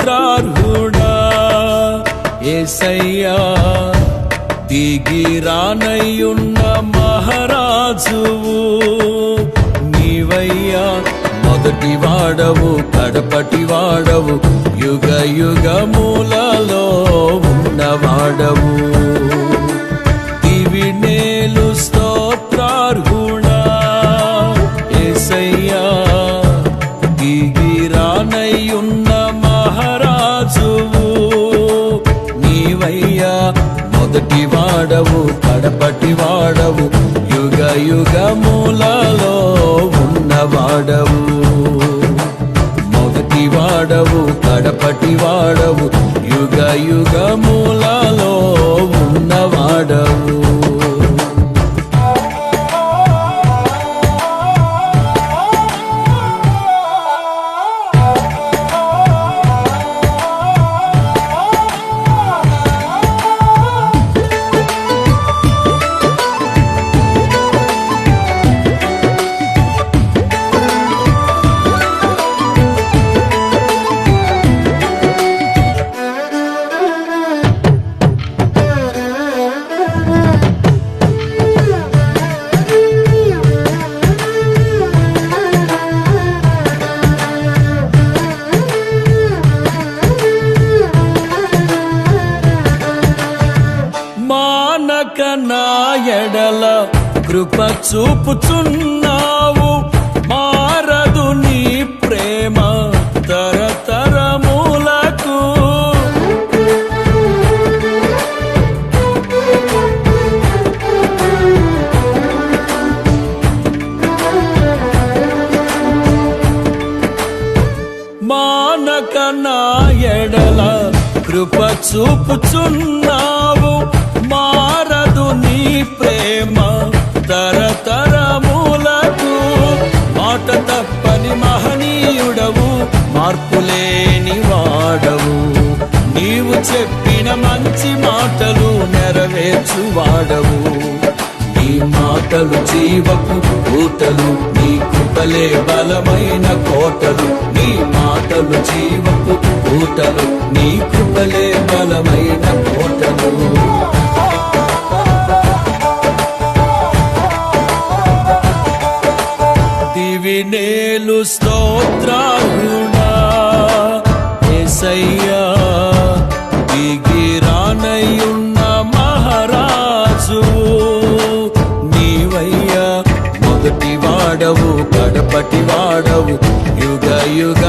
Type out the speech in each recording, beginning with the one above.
స్తోత్రార్హుడా ఏసయ్యా దిగిరానయ్యున్న మహారాజువు నీవయ్యా మొదటి వాడవు కడపటి వాడవు యుగ యుగ మూలాల నీవయ్యా మొదటి వాడవు కడపటి వాడవు యుగ యుగ మూలలో ఉన్నవాడవు మొదటి వాడవు కడపటి వాడవు యుగ యుగ మూలలో కృప చూపుచున్నావు. మారదు నీ ప్రేమ తరతరములకు. మానక నా ఎడల కృప చూపుచున్నావు. మారదు నీ ప్రేమ తరతరములకు మాట తప్పని మహనీయుడవు మార్పులేని వాడవు. నీవు చెప్పిన మంచి మాటలు నెరవేర్చువాడవు. నీ మాటలు జీవపు కూటలు నీ కృపలే బలమైన కోటలు నీ మాటలు జీవపు కూటలు నీ కృపలే బలమైన కోటలు నేను నేలు స్తోత్రాలుడా ఏసయ్యా మహారాజు నీవయ్యా మొదటి వాడవు కడపటి వాడవు యుగ యుగ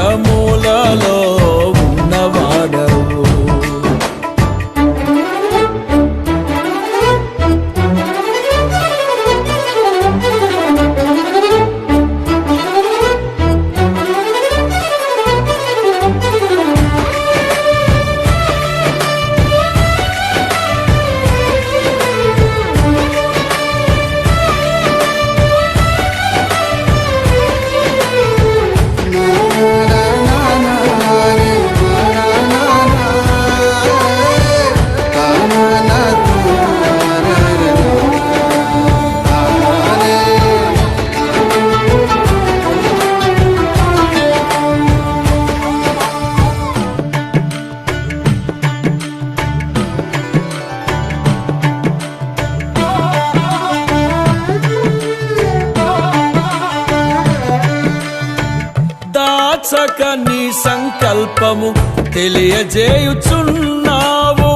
దాచక నీ సంకల్పము తెలియజేయుచున్నావు.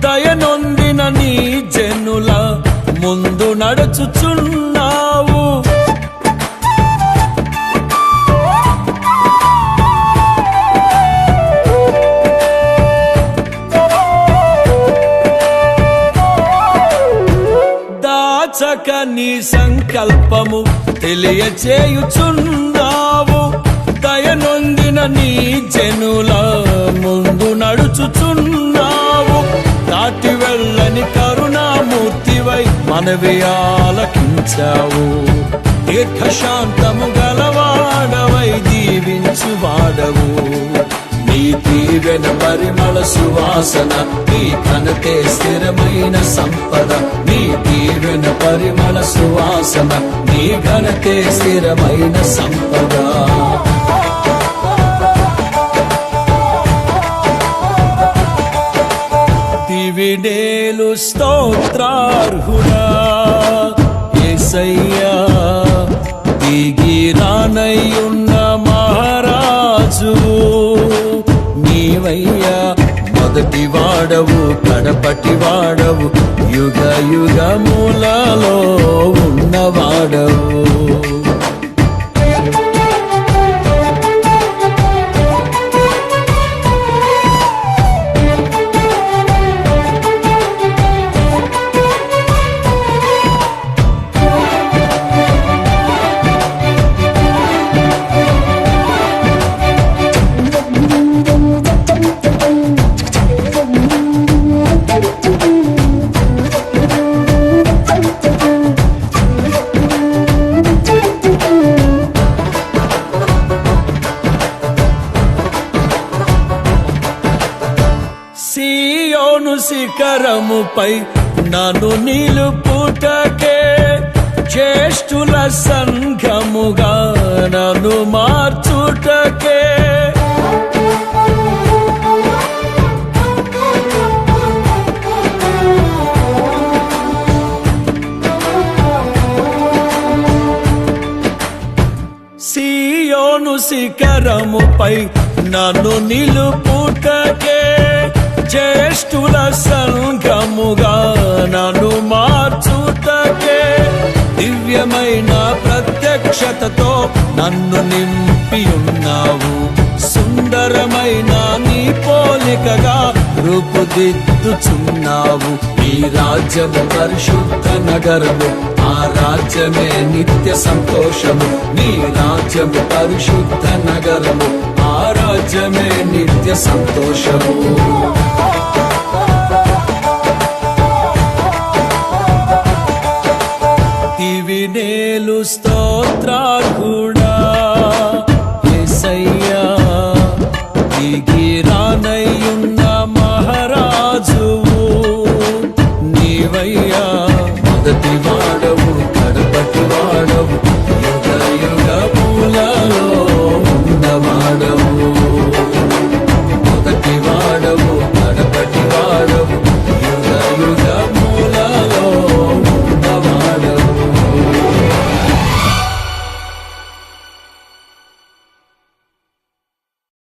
దయనొందిన నీ జనుల ముందు నడుచుచున్నావు. దాచక నీ సంకల్పము తెలియచేయుచున్నా నీ జనుల ముందు నడుచుచున్నావు. దాటి వెళ్ళని కరుణామూర్తివై మనవి ఆలకించావు. దీర్ఘశాంతము గలవాడవై దీవించువాడవు నీ దీవెన పరిమళ సువాసన నీ కనతే స్థిరమైన సంపద. నీ దీవెన పరిమళ సువాసన నీ ఘనతే స్థిరమైన సంపద. దివిడేలు స్తోత్రార్హుడా ఏసయ్యా దిగి రానయ్యున్న మహారాజు నీవయ్యా మొదటి వాడవు కడపటి వాడవు యుగ యుగములలో ఉన్నవాడవు. శిఖరముపై నన్ను నిలుపుటకే జ్యేష్ఠుల సంఘముగా నన్ను మార్చుటకే. సియోను శిఖరముపై నన్ను నిలుపుటకే. జ్యేష్ఠుల సంఘముగా నన్ను మార్చుటకే దివ్యమైన ప్రత్యక్షతతో నన్ను నింపి ఉన్నావు సుందరమైన నీ పోలికగా రూపుదిద్దుచున్నావు. ఈ రాజ్యము పరిశుద్ధ నగరము ఆ రాజ్యమే నిత్య సంతోషము. నీ రాజ్యము పరిశుద్ధ నగరము ఆ రాజ్యమే నిత్య సంతోషము.